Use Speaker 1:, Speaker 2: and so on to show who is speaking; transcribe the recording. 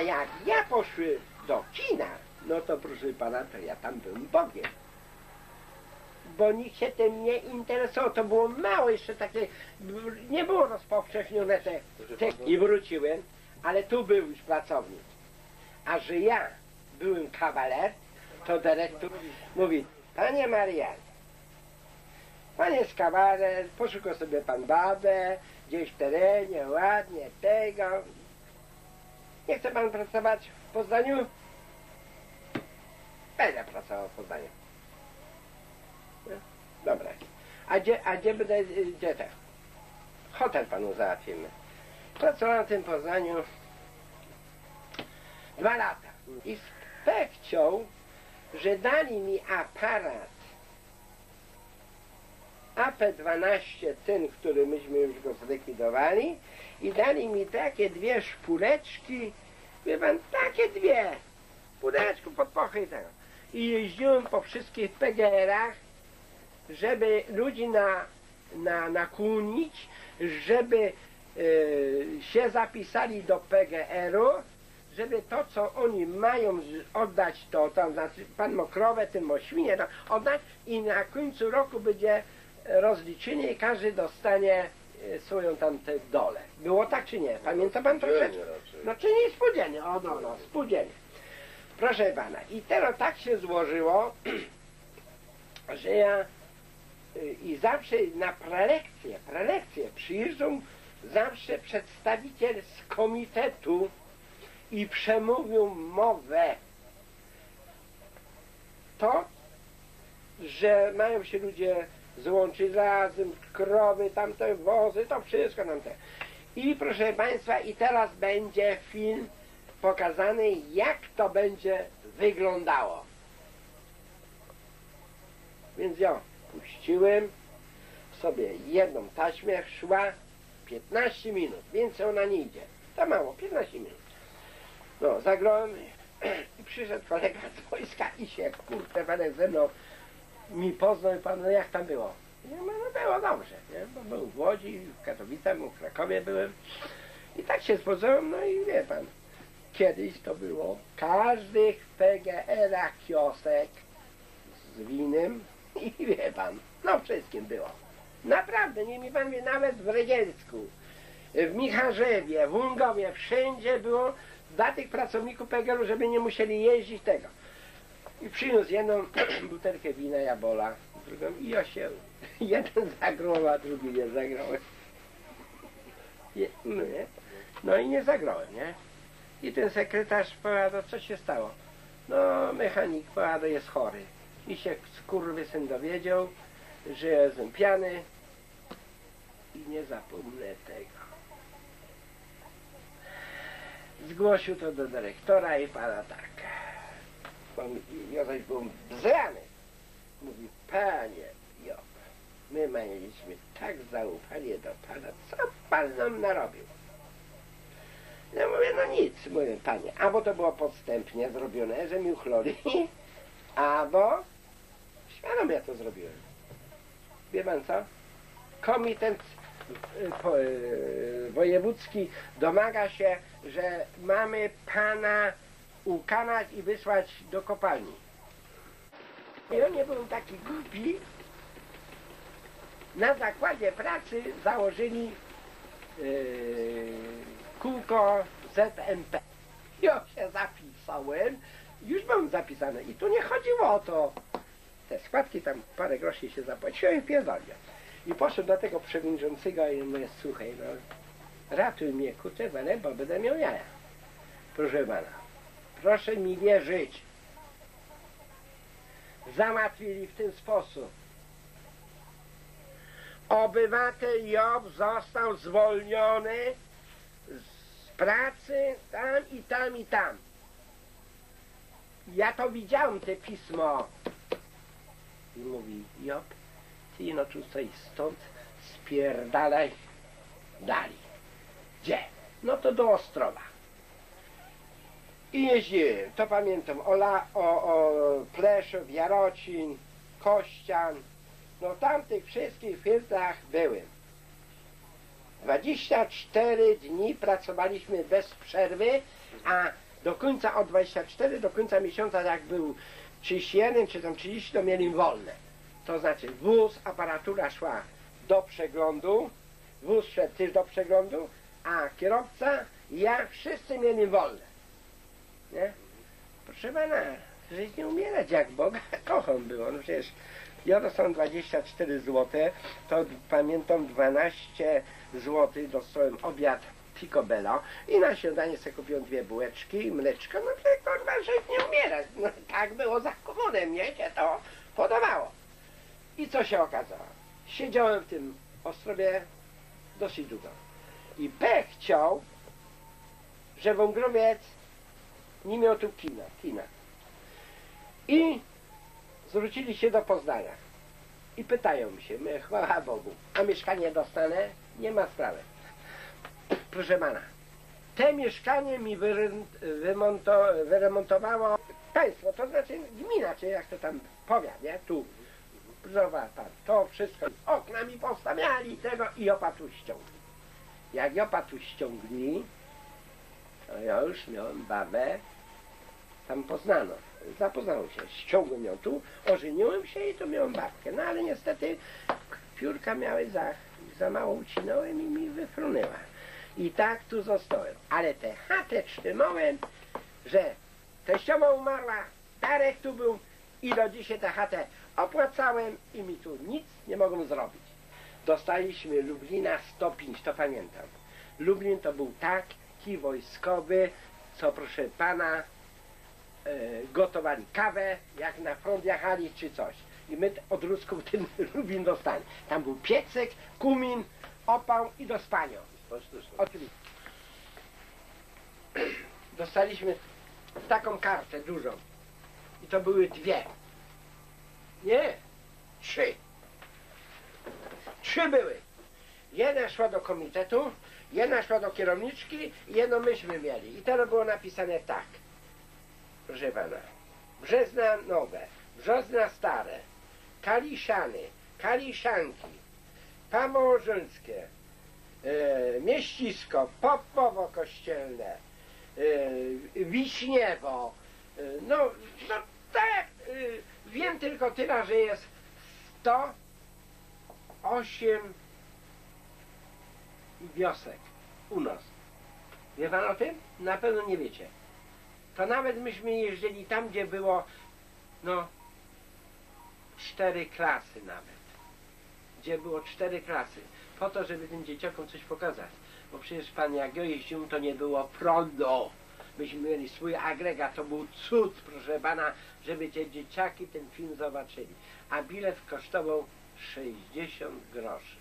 Speaker 1: A jak ja poszły do kina, no to proszę pana, to ja tam byłem Bogiem. Bo nikt się tym nie interesował, to było mało jeszcze takie, nie było rozpowszechnione te, te i wróciłem, ale tu był już pracownik. A że ja byłem kawaler, to dyrektor mówi, panie Marian, pan jest kawaler, poszukał sobie pan babę, gdzieś w terenie, ładnie, tego. Nie chce pan pracować w Poznaniu? Będę pracował w Poznaniu. No, Dobra. A gdzie, a gdzie będę, gdzie te? Hotel panu załatwimy. Pracowałem w tym Poznaniu dwa lata. I spek chciał, że dali mi aparat AP12, ten, który myśmy już go zlikwidowali i dali mi takie dwie szpuleczki, wie pan, takie dwie, szpuleczku pod pochy i tego. I jeździłem po wszystkich PGR-ach, żeby ludzi na, na, nakłonić, żeby e, się zapisali do PGR-u, żeby to, co oni mają oddać, to, to znaczy pan ma krowę, tym ma to oddać i na końcu roku będzie rozliczenie i każdy dostanie e, swoją tam tę dolę. Było tak czy nie? Pamięta pan troszeczkę? No czy nie spółdzielnie, o no, no, spółdzielnie. Proszę pana, i teraz tak się złożyło, że ja y, i zawsze na prelekcje, prelekcje przyjeżdżą zawsze przedstawiciel z komitetu i przemówią mowę. To, że mają się ludzie złączyć razem, krowy, tamte wozy, to wszystko tamte. I proszę Państwa, i teraz będzie film pokazany, jak to będzie wyglądało. Więc ja puściłem sobie jedną taśmę, szła 15 minut, więcej ona nie idzie. To mało, 15 minut. No, zagrałem i przyszedł kolega z wojska i się, kurde, pan ze mną mi poznał pan, no jak tam było? Ja mówię, no było dobrze, nie? Bo był w Łodzi, w Katowicach, w Krakowie byłem. I tak się spoznałem, no i wie pan, kiedyś to było w każdych PGR-ach kiosek z winem i wie pan, no wszystkim było. Naprawdę, nie mi pan wie, nawet w Regielsku, w Micharzewie, w Ungowie, wszędzie było dla tych pracowników PGR-u, żeby nie musieli jeździć tego. I przyniósł jedną butelkę wina Jabola, drugą i ja się, jeden zagrał, a drugi nie zagrałem. Je, no, no i nie zagrałem, nie? I ten sekretarz powiada, co się stało? No, mechanik powiada, jest chory. I się skurwysyn dowiedział, że jestem pijany i nie zapomnę tego. Zgłosił to do dyrektora i pana tak. Pan Józef był bzrany. Mówi, panie Job, my mieliśmy tak zaufanie do pana, co pan nam narobił? Ja mówię, no nic, mówię, panie, albo to było podstępnie zrobione, że mi uchloli, albo świadomie to zrobiłem. Wie pan co? Komitet y, y, wojewódzki domaga się, że mamy pana ukanać i wysłać do kopalni. I ja nie byłem taki głupi. Na zakładzie pracy założyli yy, kółko ZMP. Ja się zapisałem, już byłem zapisany i tu nie chodziło o to. Te składki tam parę groszy się zapłaciłem i pierdolę. I poszedłem do tego przewodniczącego i mówię, słuchaj, no ratuj mnie, kurczę, bo będę miał jaja. Proszę pana, proszę mi wierzyć. Załatwili w ten sposób. Obywatel Job został zwolniony z pracy tam i tam i tam. Ja to widziałem, te pismo. I mówi, Job, ty no tutaj stąd spierdalaj dali. Gdzie? No to do Ostrowa. I jeździłem, to pamiętam, Ola, o, o Pleszów, Jarocin, Kościan, no tamtych wszystkich filtrach byłem. 24 dni pracowaliśmy bez przerwy, a do końca od 24 do końca miesiąca jak był 31 czy tam 30 to mieli wolne. To znaczy wóz, aparatura szła do przeglądu, wóz szedł też do przeglądu, a kierowca, ja, wszyscy mieli wolne. Proszę pana, żyć nie umierać jak Boga kocham było. No przecież ja dostałem 24 zł, to pamiętam 12 zł dostałem obiad picobello i na śniadanie sobie kupiłem dwie bułeczki i mleczko, no to kurwa żyć nie umierać. No tak było za komunem, mnie się to podobało. I co się okazało? Siedziałem w tym Ostrowie dosyć długo. I pech chciał, że Wągrowiec nie miał tu kina, kina. I zwrócili się do Poznania. I pytają mi się, my, chwała Bogu, a mieszkanie dostanę? Nie ma sprawy. Proszę pana, te mieszkanie mi wyremontowało państwo, to znaczy gmina, czy jak to tam powiat, nie? Tu. Pan, to wszystko. Okna mi postawiali tego i opa tu ściągli. Jak opa tu ściągli, to ja już miałem babę, tam poznano. Zapoznałem się, ściągłem ją tu, ożeniłem się i tu miałem babkę. No ale niestety piórka miały za, za mało ucinałem i mi wyfrunęła. I tak tu zostałem. Ale tę chatę trzymałem, że teściowa umarła, Darek tu był i do dzisiaj tę chatę opłacałem i mi tu nic nie mogą zrobić. Dostaliśmy Lublina 105, to pamiętam. Lublin to był taki wojskowy, co proszę pana, gotowali kawę, jak na front jechali czy coś. I my od Rusków ten Lublin dostali. Tam był piecek, kumin, opał i do spania. Oczywiście. Dostaliśmy taką kartę dużą. I to były dwie. Nie, trzy. Trzy były. Jedna szła do komitetu, jedna szła do kierowniczki, jedną myśmy mieli. I teraz było napisane tak. Proszę. Brzezna nowe, Brzozna stare, Kaliszany, Kaliszanki, Pamorzylskie, e, Mieścisko, Popowo Kościelne, e, Wiśniewo. E, no, no tak, e, wiem tylko tyle, że jest 108 wiosek u nas. Wie pan o tym? Na pewno nie wiecie. To nawet myśmy jeździli tam, gdzie było no cztery klasy nawet. Gdzie było cztery klasy. Po to, żeby tym dzieciakom coś pokazać. Bo przecież pan jak ja to nie było prądu. Myśmy mieli swój agregat, to był cud, proszę pana, żeby te dzieciaki ten film zobaczyli. A bilet kosztował 60 groszy.